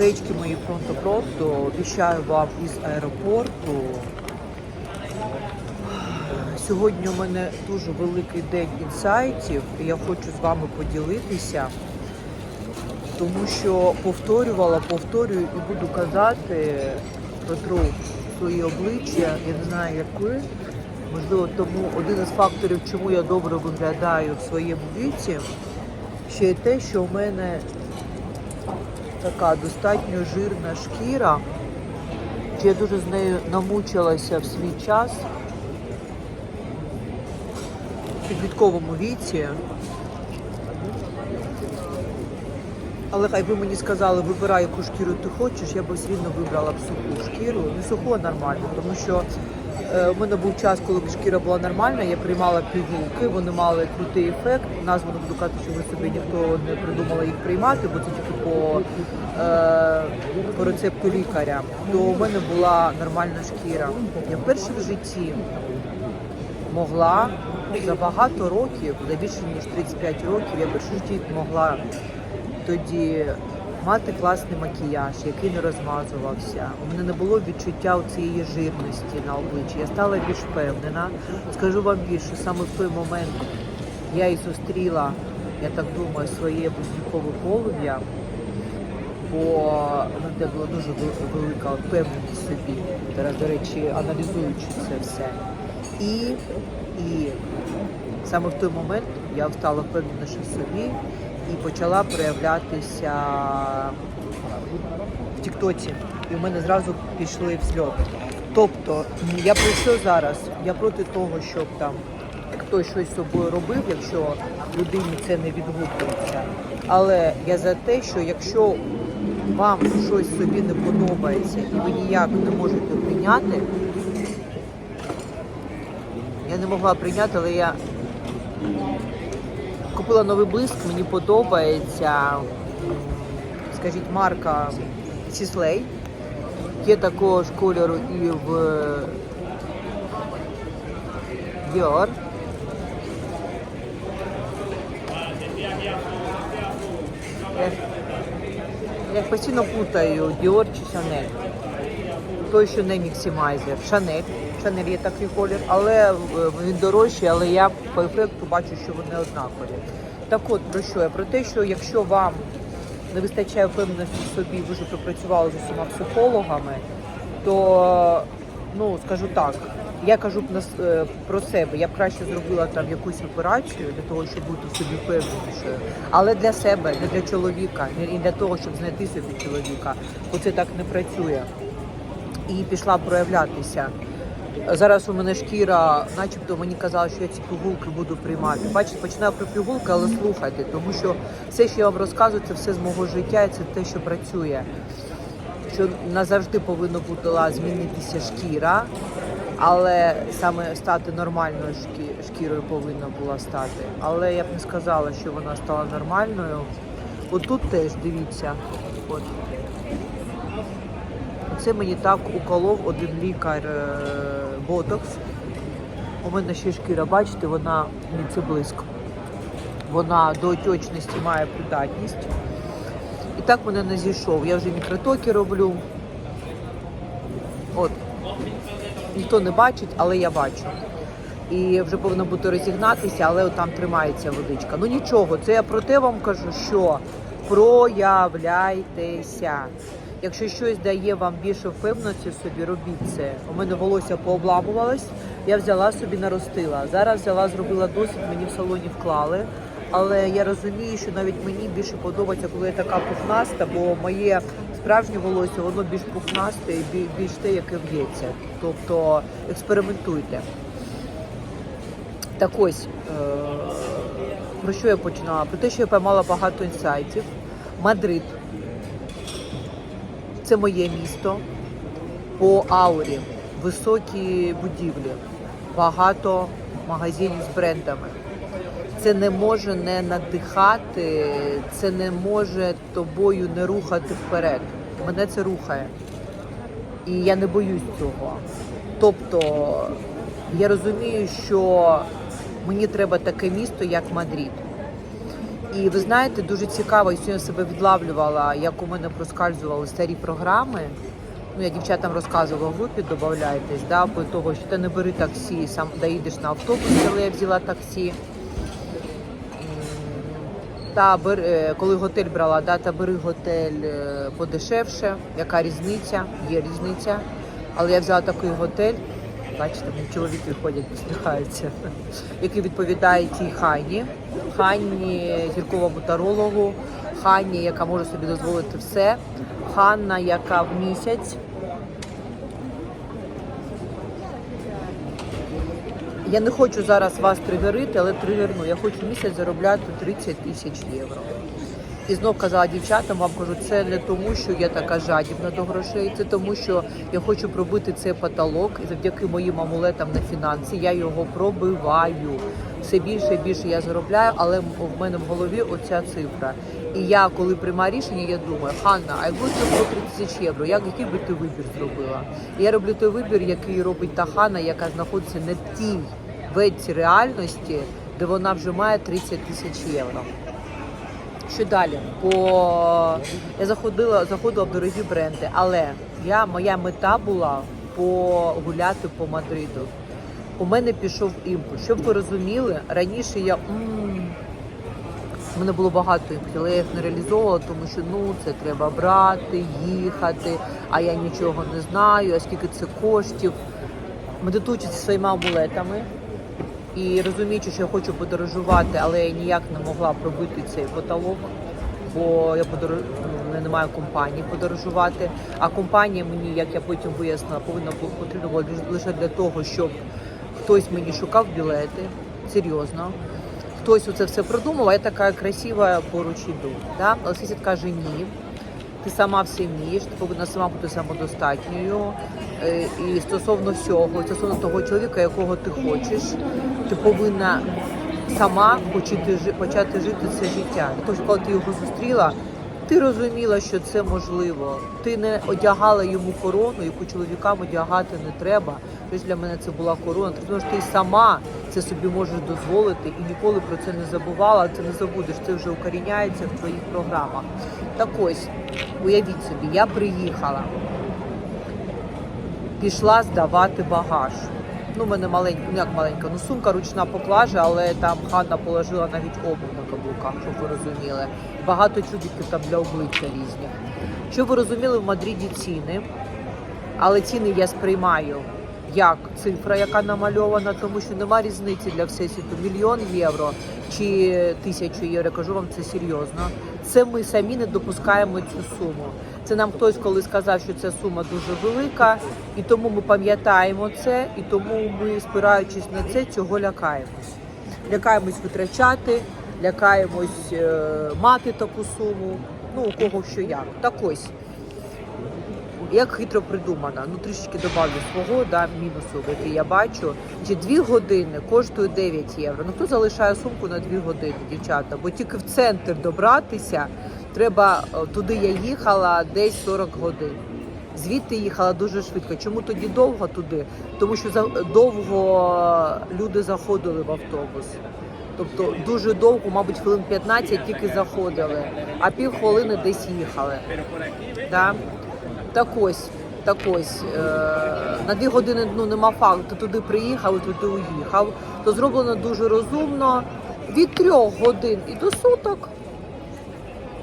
Феєчки мої пронто-пронто, обіцяю вам із аеропорту. Сьогодні у мене дуже великий день інсайтів, і я хочу з вами поділитися, тому що повторювала, повторюю і буду казати Петру свої обличчя. Я не знаю, як ви. Можливо, тому один із факторів, чому я добре виглядаю в своєму віці, ще й те, що в мене така достатньо жирна шкіра. Я дуже з нею намучилася в свій час в підлітковому віці. Але хай ви мені сказали, вибирай, яку шкіру ти хочеш, я б все вибрала б суху шкіру. Не суху, а нормальну, тому що у мене був час, коли шкіра була нормальна, я приймала пігулки, вони мали крутий ефект. Назву не буду казати, що ви собі ніхто не придумала їх приймати, бо це тільки по, е, по рецепту лікаря. То у мене була нормальна шкіра. Я вперше в житті могла за багато років, за більше ніж 35 років, я першу житті могла тоді мати класний макіяж, який не розмазувався. У мене не було відчуття цієї жирності на обличчі. Я стала більш впевнена. Скажу вам більше, саме в той момент я і зустріла, я так думаю, своє близнюкове полум'я, бо в мене була дуже вел- велика впевненість собі. Зараз, до речі, аналізуючи це все. І, і саме в той момент я стала впевненіше в собі і почала проявлятися в Тіктоці. І в мене зразу пішли в взльоти. Тобто, я про що зараз? Я проти того, щоб там хтось щось з собою робив, якщо людині це не відгукується. Але я за те, що якщо вам щось собі не подобається і ви ніяк не можете прийняти, я не могла прийняти, але я купила новий блиск, мені подобається, скажіть, марка Сіслей. Є такого ж кольору і в Dior. Я, постійно путаю Dior чи Chanel. Той, що не Міксімайзер, Шанель. Шанель є такий колір, але е, він дорожчий, але я по ефекту бачу, що вони однакові. Так от про що я? Про те, що якщо вам не вистачає впевненості в собі, ви вже пропрацювали з усіма психологами, то ну скажу так, я кажу е, про себе. Я б краще зробила там якусь операцію для того, щоб бути в собі впевненішою, але для себе, не для чоловіка, і для того, щоб знайти собі чоловіка, бо це так не працює і пішла проявлятися. Зараз у мене шкіра, начебто мені казали, що я ці пігулки буду приймати. Бачите, починаю про пігулки, але слухайте, тому що все, що я вам розказую, це все з мого життя, і це те, що працює. Що назавжди повинна бути змінитися шкіра, але саме стати нормальною шкірою повинна була стати. Але я б не сказала, що вона стала нормальною. От тут теж дивіться. От. Це мені так уколов один лікар е, ботокс. У мене ще шкіра, бачите, вона ні, це близько. Вона до отечності має придатність. І так мене не зійшов. Я вже мікротоки роблю. От. Ніхто не бачить, але я бачу. І вже повинно бути розігнатися, але от там тримається водичка. Ну нічого, це я про те вам кажу, що проявляйтеся. Якщо щось дає вам більше впевненості собі, робіть це. У мене волосся пообламувалось, я взяла собі, наростила. Зараз взяла, зробила досвід, мені в салоні вклали. Але я розумію, що навіть мені більше подобається, коли я така пухнаста, бо моє справжнє волосся воно більш пухнасте і більш те, яке в'ється. Тобто експериментуйте. Так ось, е, про що я починала? Про те, що я поймала багато інсайтів. Мадрид. Це моє місто. По аурі, високі будівлі, багато магазинів з брендами. Це не може не надихати, це не може тобою не рухати вперед. Мене це рухає. І я не боюсь цього. Тобто я розумію, що мені треба таке місто, як Мадрид. І ви знаєте, дуже цікаво, я сьогодні себе відлавлювала, як у мене проскальзували старі програми. Ну, я дівчатам розказувала в групі, додавайтесь, да, по того, що ти не бери таксі, сам доїдеш на автобусі, але я взяла таксі. Та бер, е, коли готель брала, да, та бери готель е, подешевше. Яка різниця? Є різниця. Але я взяла такий готель. Бачите, мені чоловіки ходять, посміхаються, який відповідає тій Хані. Хані зірковому тарологу, Хані, яка може собі дозволити все. Ханна, яка в місяць. Я не хочу зараз вас тригерити, але тригерну. Я хочу місяць заробляти 30 тисяч євро. І знов казала дівчатам, вам кажу, це не тому, що я така жадібна до грошей, це тому, що я хочу пробити цей потолок, і завдяки моїм амулетам на фінанси я його пробиваю. Все більше і більше я заробляю, але в мене в голові оця цифра. І я, коли приймаю рішення, я думаю, Ханна, а якби це було 30 тисяч євро, як який би ти вибір зробила? І я роблю той вибір, який робить та Ханна, яка знаходиться в тій ветці реальності, де вона вже має 30 тисяч євро. Що далі? По я заходила, заходила в дорогі бренди, але я моя мета була погуляти по Мадриду. У мене пішов імпульс. Щоб ви розуміли, раніше я у мене було багато імпульсів, але я їх не реалізовувала, тому що ну це треба брати, їхати, а я нічого не знаю, а скільки це коштів. Медитуючи зі своїми амулетами, і розуміючи, що я хочу подорожувати, але я ніяк не могла пробити цей потолок, бо я подорож... ну, не- маю компанії подорожувати. А компанія мені, як я потім вияснила, повинна бу- потрібна була лише- лише для того, щоб хтось мені шукав білети, серйозно. Хтось оце все продумав, а я така красива поруч іду. Да? Але сусід каже ні. Ти сама все вмієш, ти повинна сама бути самодостатньою. Е, І стосовно всього, стосовно того чоловіка, якого ти хочеш, ти повинна сама почати, почати жити це життя. Тому що коли ти його зустріла, ти розуміла, що це можливо. Ти не одягала йому корону, яку чоловікам одягати не треба. Тобто для мене це була корона. Ти розумієш, ти сама це собі можеш дозволити і ніколи про це не забувала. Це не забудеш. Це вже укоріняється в твоїх програмах. Так ось, уявіть собі, я приїхала, пішла здавати багаж. Ну, мене маленька, ну як маленька, ну сумка ручна поклажа, але там Ханна положила навіть обув на каблуках, щоб ви розуміли. Багато чудиків там для обличчя різні. Щоб ви розуміли, в Мадриді ціни, але ціни я сприймаю як цифра, яка намальована, тому що нема різниці для всесвіту. Мільйон євро чи тисячу євро. Кажу вам це серйозно. Це ми самі не допускаємо цю суму. Це нам хтось коли сказав, що ця сума дуже велика, і тому ми пам'ятаємо це, і тому ми, спираючись на це, цього лякаємось. Лякаємось витрачати, лякаємось е, мати таку суму. Ну у кого що як. Так ось. Як хитро придумано, ну трішечки добавлю свого да, мінусу, який я бачу. Чи дві години коштують 9 євро. Ну хто залишає сумку на дві години, дівчата? Бо тільки в центр добратися треба е, туди. Я їхала десь 40 годин. Звідти їхала дуже швидко. Чому тоді довго туди? Тому що довго люди заходили в автобус. Тобто дуже довго, мабуть, хвилин 15 тільки заходили, а півхвилини десь їхали. Да? Так ось, так ось. Е, на дві години ну, нема факту. Ти туди приїхав, туди уїхав. То зроблено дуже розумно. Від трьох годин і до суток.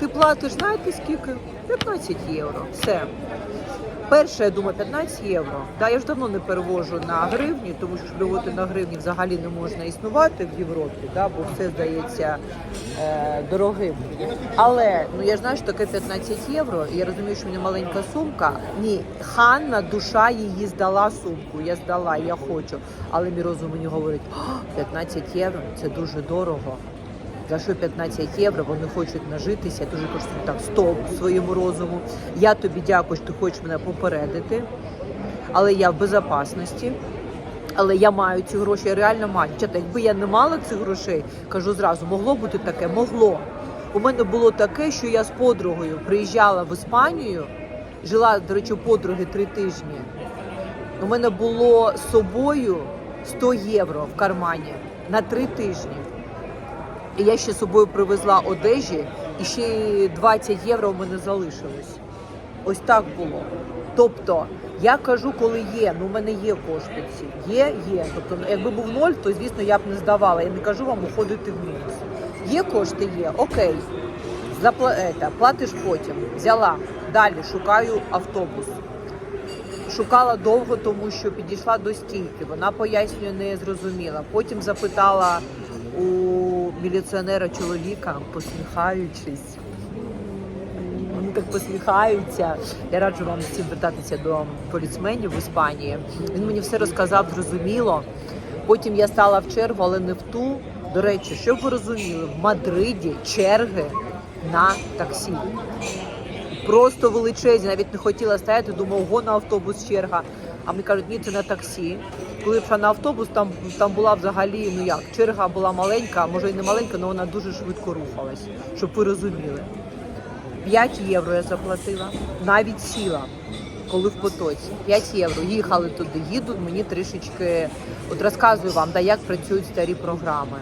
Ти платиш, знаєте скільки? 15 євро. Все. Перше, я думаю, 15 євро. Да, я ж давно не перевожу на гривні, тому що ж на гривні взагалі не можна існувати в Європі, да, бо все здається е, дорогим. Але ну я ж знаю, що таке 15 євро. І я розумію, що в мене маленька сумка. Ні, Ханна, душа її здала сумку. Я здала, я хочу. Але мій розум мені говорить, «О, 15 євро це дуже дорого. За що 15 євро, вони хочуть нажитися. Дуже кажу, так, стоп своєму розуму. Я тобі дякую, що ти хочеш мене попередити, але я в безпечності. Але я маю ці гроші, я реально маю. Дівчата, якби я не мала цих грошей, кажу зразу, могло бути таке, могло. У мене було таке, що я з подругою приїжджала в Іспанію, жила, до речі, у подруги три тижні. У мене було з собою 100 євро в кармані на три тижні. І я ще з собою привезла одежі, і ще 20 євро у мене залишилось. Ось так було. Тобто, я кажу, коли є, ну в мене є кошти ці. Є, є. Тобто, ну, якби був ноль, то звісно я б не здавала. Я не кажу вам уходити в мінус. Є кошти, є, окей. Запла... ета, платиш потім. Взяла. Далі шукаю автобус. Шукала довго, тому що підійшла до стійки. Вона пояснює, не зрозуміла. Потім запитала у міліціонера чоловіка, посміхаючись. Вони так посміхаються. Я раджу вам всім звертатися до поліцменів в Іспанії. Він мені все розказав зрозуміло. Потім я стала в чергу, але не в ту. До речі, щоб ви розуміли, в Мадриді черги на таксі. Просто величезні, навіть не хотіла стояти, думав, ого, на автобус черга. А мені кажуть, ні, це на таксі. Коли пішла на автобус, там, там була взагалі, ну як, черга була маленька, може і не маленька, але вона дуже швидко рухалась, щоб ви розуміли. 5 євро я заплатила, навіть сіла, коли в потоці. 5 євро. Їхали туди, їдуть мені трішечки. От розказую вам, да, як працюють старі програми.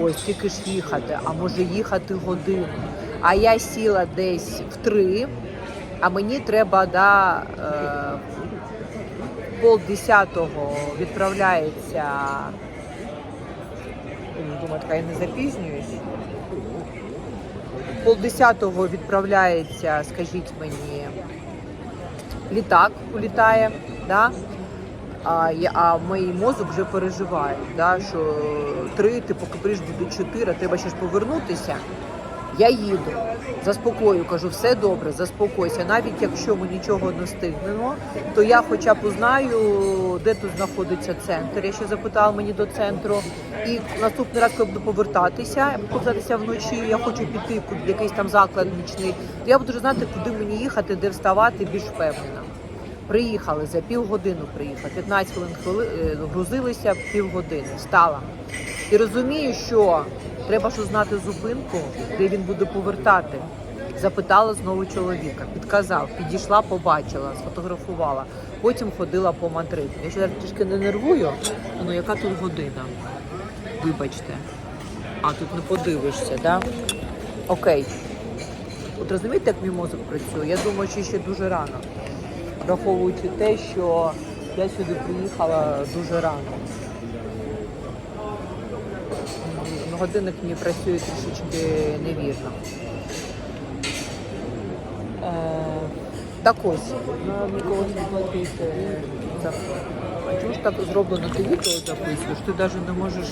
Ось тільки ж їхати, а може їхати годину. А я сіла десь в три, а мені треба да, пол десятого відправляється. Думаю, така я не запізнююсь полдесятого відправляється, скажіть мені, літак улітає, да? а, а мій мозок вже переживає, да? що три, ти поки прийш чотири, треба ще ж повернутися. Я їду, заспокою, кажу, все добре, заспокойся. Навіть якщо ми нічого не встигнемо, то я хоча б узнаю, де тут знаходиться центр. Я ще запитала мені до центру. І наступний раз, коли буду повертатися, повертатися вночі, я хочу піти в якийсь там заклад нічний, то я буду знати, куди мені їхати, де вставати, більш впевнена. Приїхали за півгодини приїхали, 15 хвилин хвили, е, грузилися півгодини, встала. І розумію, що треба ж узнати зупинку, де він буде повертати. Запитала знову чоловіка, підказав, підійшла, побачила, сфотографувала. Потім ходила по Мадриду. Я ще трішки не нервую, ну яка тут година? Вибачте. А тут не подивишся, да? Окей. От розумієте, як мій мозок працює? Я думаю, що ще дуже рано. Враховуючи те, що я сюди приїхала дуже рано. Годинник мені працює трішечки невірно. Е, так ось, на нікого не платити. чому ж так зроблено? Ти відео записуєш, ти навіть не можеш